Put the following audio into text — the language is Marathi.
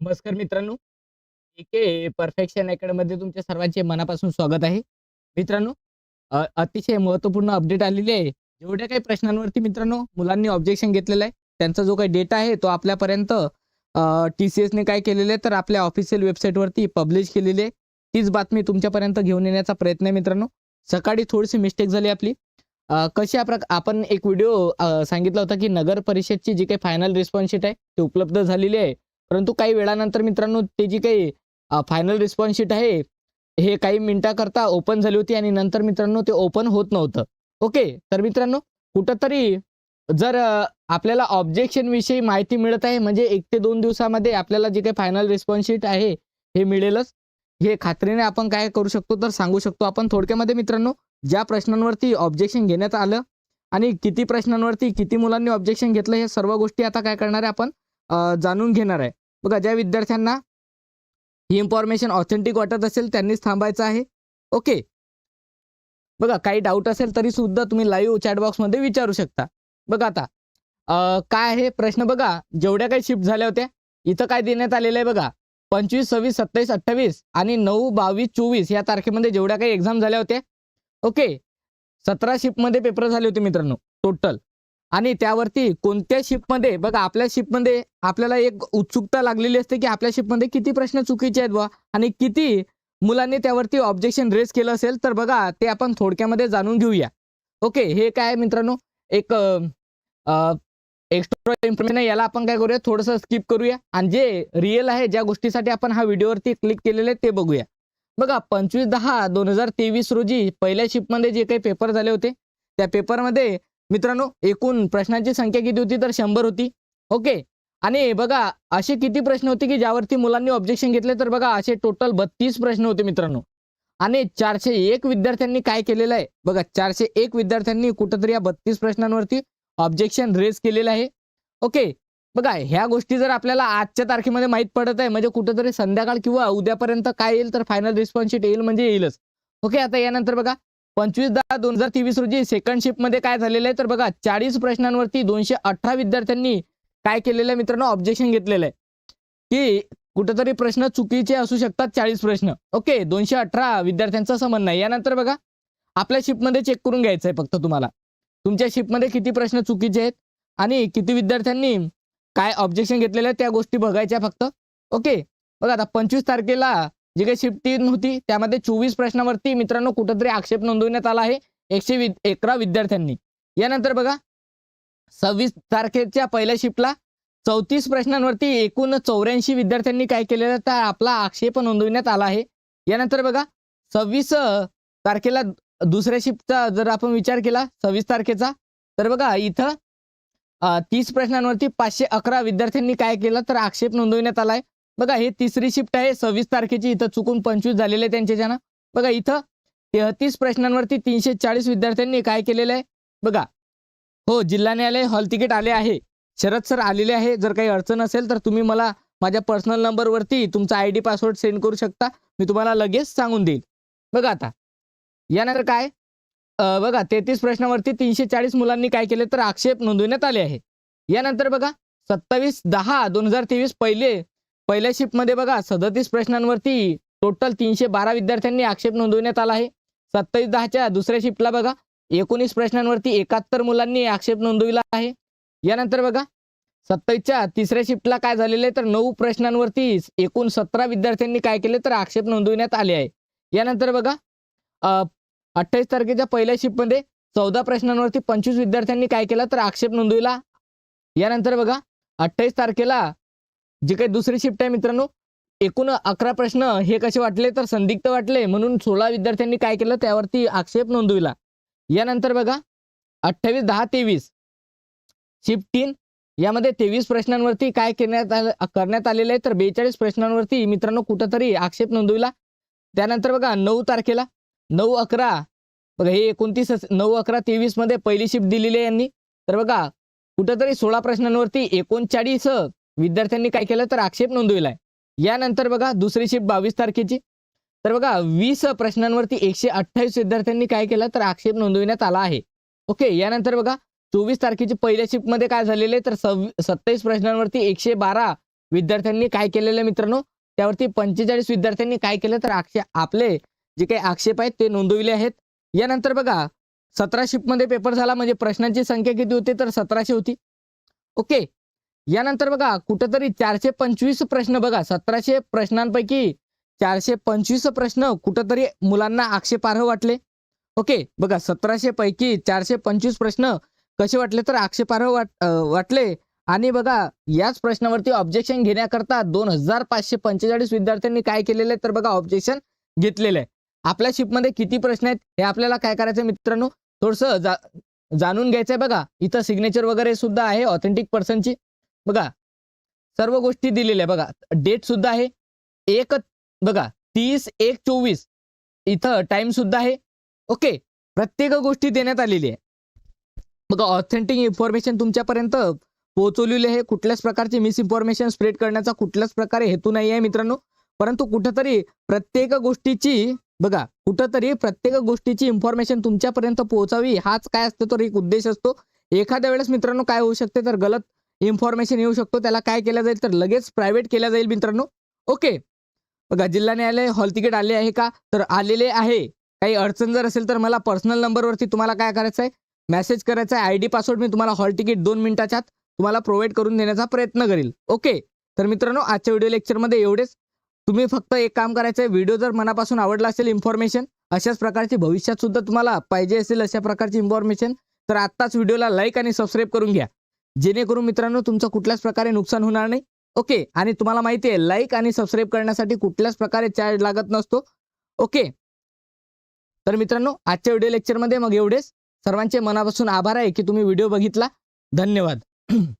नमस्कार मित्रांनो. के परफेक्शन अकॅडमीमध्ये तुमच्या सर्वांचे मनापासून स्वागत आहे. मित्रांनो अतिशय महत्त्वपूर्ण अपडेट आलेली आहे. जेवढ्या काही प्रश्नांवरती मित्रांनो मुलांनी ऑब्जेक्शन घेतलेलं आहे त्यांचा जो काही डेटा आहे तो आपल्यापर्यंत टी सी एसने काय केलेलं आहे तर आपल्या ऑफिशियल वेबसाईटवरती पब्लिश केलेली आहे. तीच बातमी तुमच्यापर्यंत घेऊन येण्याचा प्रयत्न आहे मित्रांनो. सकाळी थोडीशी मिस्टेक झाली आपली. कशी कशा प्रक आपण एक व्हिडिओ सांगितला होता की नगर परिषदची जी काही फायनल रिस्पॉन्स शीट आहे ती उपलब्ध झालेली आहे. परंतु काही वेळानंतर मित्रांनो ते जी काही फायनल रिस्पॉन्स शीट आहे हे काही मिनिटाकरता ओपन झाली होती आणि नंतर मित्रांनो ते ओपन होत नव्हतं. ओके तर मित्रांनो कुठंतरी जर आपल्याला ऑब्जेक्शन विषयी माहिती मिळत आहे म्हणजे एक ते दोन दिवसामध्ये आपल्याला जे काही फायनल रिस्पॉन्स शीट आहे हे मिळेलच. हे खात्रीने आपण काय करू शकतो तर सांगू शकतो आपण. थोडक्यामध्ये मित्रांनो ज्या प्रश्नांवरती ऑब्जेक्शन घेण्यात आलं आणि किती प्रश्नांवरती किती मुलांनी ऑब्जेक्शन घेतलं हे सर्व गोष्टी आता काय करणार आहे आपण जाणून घेणार आहे. बघा ज्या विद्यार्थ्यांना ही इन्फॉर्मेशन ऑथेंटिक वाटत असेल त्यांनीच थांबायचं आहे. ओके बघा काही डाऊट असेल तरी सुद्धा तुम्ही लाईव्ह चॅटबॉक्समध्ये विचारू शकता. बघा आता काय आहे? प्रश्न बघा जेवढ्या काही शिफ्ट झाल्या होत्या इथं काय देण्यात आलेलं आहे बघा. पंचवीस सव्वीस सत्तावीस अठ्ठावीस आणि नऊ बावीस चोवीस या तारखेमध्ये जेवढ्या काही एक्झाम झाल्या होत्या. ओके सतरा शिफ्टमध्ये पेपर झाले होते मित्रांनो टोटल आणि त्यावरती कोणत्या शिपमध्ये बघा आपल्या शिपमध्ये आपल्याला एक उत्सुकता लागलेली असते की आपल्या शिपमध्ये किती प्रश्न चुकीचे आहेत बा आणि किती मुलांनी त्यावरती ऑब्जेक्शन रेस केलं असेल तर बघा ते आपण थोडक्यामध्ये जाणून घेऊया. ओके हे काय मित्रांनो? एक एक्स्ट्रा इन्फॉर्मेशन याला आपण काय करूया? थोडंसं स्किप करूया. आणि जे रिअल आहे ज्या गोष्टीसाठी आपण हा व्हिडिओवरती क्लिक केलेले ते बघूया. बघा पंचवीस दहा दोन हजार तेवीस रोजी पहिल्या शिपमध्ये जे काही पेपर झाले होते त्या पेपरमध्ये मित्रांनो एकूण प्रश्नांची संख्या किती होती? तर शंभर होती. ओके. आणि बघा असे किती प्रश्न होते की ज्यावरती मुलांनी ऑब्जेक्शन घेतले? तर बघा असे टोटल बत्तीस प्रश्न होते मित्रांनो. आणि चारशे एक विद्यार्थ्यांनी काय केलेलं आहे? बघा चारशे एक विद्यार्थ्यांनी कुठंतरी या बत्तीस प्रश्नांवरती ऑब्जेक्शन रेज केलेलं आहे. ओके. बघा ह्या गोष्टी जर आपल्याला आजच्या तारखेमध्ये माहीत पडत आहे म्हणजे कुठंतरी संध्याकाळ किंवा उद्यापर्यंत काय येईल? तर फायनल रिस्पॉन्स शीट येईल म्हणजे येईलच. ओके आता यानंतर बघा. पंचवीस दहा दोन हजार तेवीस रोजी सेकंड शिफ्टमध्ये काय झालेलं आहे? तर बघा चाळीस प्रश्नांवरती दोनशे अठरा विद्यार्थ्यांनी काय केलेलं आहे मित्रांनो? ऑब्जेक्शन घेतलेलं आहे. की कुठंतरी प्रश्न चुकीचे असू शकतात चाळीस प्रश्न. ओके दोनशे अठरा विद्यार्थ्यांचं असं म्हणणं आहे. यानंतर बघा आपल्या शिफ्टमध्ये चेक करून घ्यायचं आहे फक्त तुम्हाला. तुमच्या शिफ्टमध्ये किती प्रश्न चुकीचे आहेत आणि किती विद्यार्थ्यांनी काय ऑब्जेक्शन घेतलेलं आहे त्या गोष्टी बघायच्या फक्त. ओके बघा आता पंचवीस तारखेला जी काही शिफ्ट तीन होती त्यामध्ये चोवीस प्रश्नावरती मित्रांनो कुठंतरी आक्षेप नोंदवण्यात आला आहे एकशे वि अकरा विद्यार्थ्यांनी. यानंतर बघा सव्वीस तारखेच्या पहिल्या शिफ्टला चौतीस प्रश्नांवरती एकूण चौऱ्याऐंशी विद्यार्थ्यांनी काय केलेलं तर आपला आक्षेप नोंदविण्यात आला आहे. यानंतर बघा सव्वीस तारखेला दुसऱ्या शिफ्टचा जर आपण विचार केला सव्वीस तारखेचा तर बघा इथं तीस प्रश्नांवरती पाचशे अकरा विद्यार्थ्यांनी काय केलं तर आक्षेप नोंदवण्यात आलाय बघा हे तिसरी शिफ्ट आहे. सव्वीस तारखेची इथं चुकून पंचवीस झालेले आहे त्यांच्याच्यानं बघा इथं तेहतीस प्रश्नांवरती तीनशे चाळीस विद्यार्थ्यांनी काय केलेलं आहे? बघा. हो जिल्हा न्यायालय हॉल तिकीट आले आहे. शरद सर आलेले आहे. जर काही अडचण असेल तर तुम्ही मला माझ्या पर्सनल नंबरवरती तुमचा आय डी पासवर्ड सेंड करू शकता. मी तुम्हाला लगेच सांगून देईल. बघा आता. यानंतर काय? बघा तेहतीस प्रश्नावरती तीनशे चाळीस मुलांनी काय केले तर आक्षेप नोंदवण्यात आले आहे. यानंतर बघा सत्तावीस दहा दोन हजार तेवीस पहिले पहिल्या शिफ्टमध्ये बघा सदतीस प्रश्नांवरती टोटल तीनशे बारा विद्यार्थ्यांनी आक्षेप नोंदवण्यात आला आहे. सत्तावीस दहाच्या दुसऱ्या शिफ्टला बघा एकोणीस प्रश्नांवरती एकाहत्तर मुलांनी आक्षेप नोंदविला आहे. यानंतर बघा सत्तावीसच्या तिसऱ्या शिफ्टला काय झालेलं आहे? तर नऊ प्रश्नांवरती एकूण सतरा विद्यार्थ्यांनी काय केले? तर आक्षेप नोंदविण्यात आले आहे. यानंतर बघा अठ्ठावीस तारखेच्या पहिल्या शिफ्टमध्ये चौदा प्रश्नांवरती पंचवीस विद्यार्थ्यांनी काय केलं? तर आक्षेप नोंदविला. यानंतर बघा अठ्ठावीस तारखेला जे काही दुसरी शिफ्ट आहे मित्रांनो एकूण अकरा प्रश्न हे कसे वाटले तर संदिग्ध वाटले म्हणून सोळा विद्यार्थ्यांनी काय केलं त्यावरती आक्षेप नोंदविला. यानंतर बघा अठ्ठावीस दहा तेवीस. शिफ्ट तीन यामध्ये तेवीस प्रश्नांवरती काय करण्यात करण्यात आलेलं आहे तर बेचाळीस प्रश्नांवरती मित्रांनो कुठंतरी आक्षेप नोंदविला. त्यानंतर बघा नऊ तारखेला नऊ अकरा बघा हे एकोणतीस नऊ अकरा तेवीसमध्ये पहिली शिफ्ट दिलेली आहे यांनी. तर बघा कुठंतरी सोळा प्रश्नांवरती एकोणचाळीस विद्यार्थ्यांनी काय केलं? तर आक्षेप नोंदविलाय. यानंतर बघा दुसरी शिफ्ट बावीस तारखेची. तर बघा वीस प्रश्नांवरती एकशे अठ्ठावीस विद्यार्थ्यांनी काय केलं? तर आक्षेप नोंदविण्यात आला आहे. ओके यानंतर बघा चोवीस तारखेची पहिल्या शिफ्टमध्ये काय झालेले तर सत्तावीस प्रश्नांवरती एकशे बारा विद्यार्थ्यांनी काय केलेलं मित्रांनो? त्यावरती पंचेचाळीस विद्यार्थ्यांनी काय केलं? तर आक्षे आपले जे काही आक्षेप आहेत ते नोंदविले आहेत. यानंतर बघा सतरा शिफ्टमध्ये पेपर झाला म्हणजे प्रश्नांची संख्या किती होती? तर सतराशे होती. ओके यानंतर बघा कुठंतरी चारशे पंचवीस प्रश्न बघा. सतराशे प्रश्नांपैकी चारशे पंचवीस प्रश्न कुठंतरी मुलांना आक्षेपार्ह वाटले. ओके बघा सतराशे पैकी चारशे पंचवीस प्रश्न कसे वाटले तर आक्षेपार्ह वाट वाटले. आणि बघा याच प्रश्नावरती ऑब्जेक्शन घेण्याकरता दोन हजार पाचशे पंचेचाळीस विद्यार्थ्यांनी काय केलेलं आहे? तर बघा ऑब्जेक्शन घेतलेलं आहे. आपल्या शिपमध्ये किती प्रश्न आहेत? हे आपल्याला काय करायचं मित्रांनो? थोडस जा, जाणून घ्यायचंय बघा. इथं सिग्नेचर वगैरे सुद्धा आहे ऑथेंटिक पर्सनची बघा सर्व गोष्टी दिलेल्या बघा डेट सुद्धा आहे. एक बघा तीस एक चोवीस. इथं टाइम सुद्धा आहे. ओके प्रत्येक गोष्टी देण्यात आलेली आहे. बघा ऑथेंटिक इन्फॉर्मेशन तुमच्यापर्यंत पोहोचवलेली आहे. कुठल्याच प्रकारची मिस इन्फॉर्मेशन स्प्रेड करण्याचा कुठल्याच प्रकारे हेतू नाही आहे मित्रांनो. परंतु कुठंतरी प्रत्येक गोष्टीची बघा कुठंतरी प्रत्येक गोष्टीची इन्फॉर्मेशन तुमच्यापर्यंत पोहोचावी हाच काय असतो तर एक उद्देश असतो. एखाद्या वेळेस मित्रांनो काय होऊ शकते तर गलत इन्फॉर्मेशन येऊ शकतो. त्याला काय केलं जाईल तर लगेच प्रायव्हेट केलं जाईल मित्रांनो. ओके बघा जिल्हा न्यायालय हॉल तिकीट आले आहे का? तर आलेले आहे. काही अडचण जर असेल तर मला पर्सनल नंबरवरती तुम्हाला काय करायचं आहे? मेसेज करायचा आहे. आय डी पासवर्ड मी तुम्हाला हॉल तिकीट दोन मिनिटाच्या तुम्हाला प्रोव्हाइड करून देण्याचा प्रयत्न करेल. ओके तर मित्रांनो आजच्या व्हिडिओ लेक्चरमध्ये एवढेच. तुम्ही फक्त एक काम करायचं आहे. व्हिडिओ जर मनापासून आवडला असेल इन्फॉर्मेशन अशाच प्रकारची भविष्यात सुद्धा तुम्हाला पाहिजे असेल अशा प्रकारची इन्फॉर्मेशन तर आत्ताच व्हिडिओला लाईक आणि सबस्क्राईब करून घ्या. जेणेकरून मित्रांनो तुमचं कुठल्याच प्रकारे नुकसान होणार नाही. ओके आणि तुम्हाला माहिती आहे लाईक आणि सबस्क्राईब करण्यासाठी कुठल्याच प्रकारे चार्ज लागत नसतो. ओके. तर मित्रांनो आजच्या व्हिडिओ लेक्चरमध्ये मग एवढेच. सर्वांचे मनापासून आभार आहे की तुम्ही व्हिडिओ बघितला. धन्यवाद.